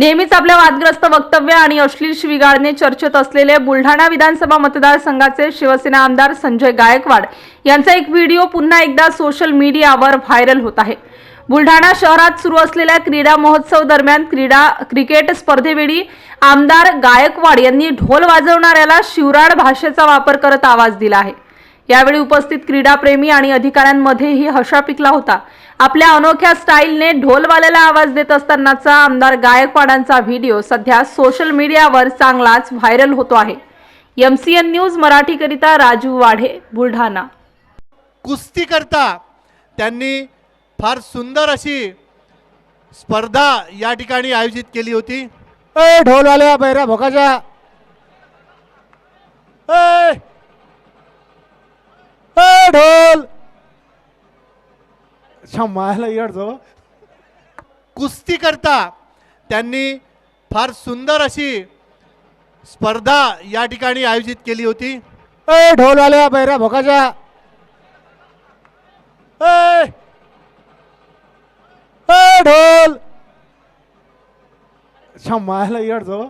नेहमीच आपल्या वादग्रस्त वक्तव्य आणि अश्लील श्रीगाळने चर्चेत असलेले बुलढाणा विधानसभा मतदारसंघाचे शिवसेना आमदार संजय गायकवाड यांचा एक व्हिडिओ पुन्हा एकदा सोशल मीडियावर व्हायरल होत आहे. बुलढाणा शहरात सुरू असलेल्या क्रीडा महोत्सव दरम्यान क्रीडा क्रिकेट स्पर्धेवेळी आमदार गायकवाड यांनी ढोल वाजवणाऱ्याला शिवराळ भाषेचा वापर करत आवाज दिला आहे. यावेळी उपस्थित क्रीडाप्रेमी आणि अधिकाऱ्यांमध्येही हशा पिकला होता. आपल्या अनोख्या स्टाईलने ढोलवाल्याला आवाज देत असतानाचा आमदार गायकवाडांचा व्हिडिओ सध्या सोशल मीडियावर चांगलाच व्हायरल होतो आहे. एमसीएन न्यूज मराठीकरिता राजू वाढे बुलढाणा. कुस्ती करता त्यांनी फार सुंदर अशी स्पर्धा या ठिकाणी आयोजित केली होती. ए ढोलवाल्या बैरा भोकाच्या ए ए ढोल. शमायला येडतो कुस्ती करता. त्यांनी फार सुंदर अशी स्पर्धा या ठिकाणी आयोजित केली होती. ए ढोलवाल्या बैरा भोकाच्या. ए. ढोल. शमायला येडतो